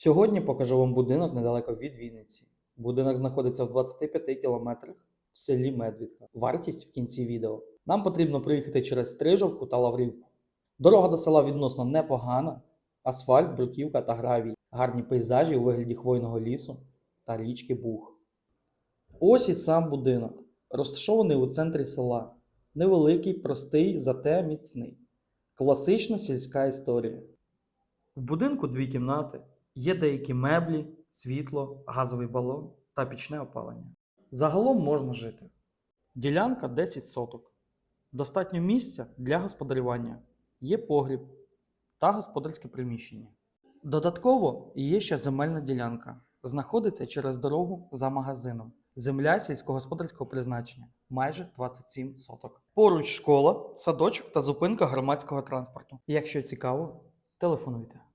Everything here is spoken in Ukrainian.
Сьогодні покажу вам будинок недалеко від Вінниці. Будинок знаходиться в 25 кілометрах в селі Медвідка. Вартість в кінці відео. Нам потрібно проїхати через Стрижовку та Лаврівку. Дорога до села відносно непогана, асфальт, бруківка та гравій, гарні пейзажі у вигляді хвойного лісу та річки Буг. Ось і сам будинок, розташований у центрі села. Невеликий, простий, зате міцний. Класична сільська історія. В будинку дві кімнати, є деякі меблі, світло, газовий балон та пічне опалення. Загалом можна жити. Ділянка 10 соток. Достатньо місця для господарювання. Є погріб та господарське приміщення. Додатково є ще земельна ділянка. Знаходиться через дорогу за магазином. Земля сільськогосподарського призначення майже 27 соток. Поруч школа, садочок та зупинка громадського транспорту. Якщо цікаво, телефонуйте.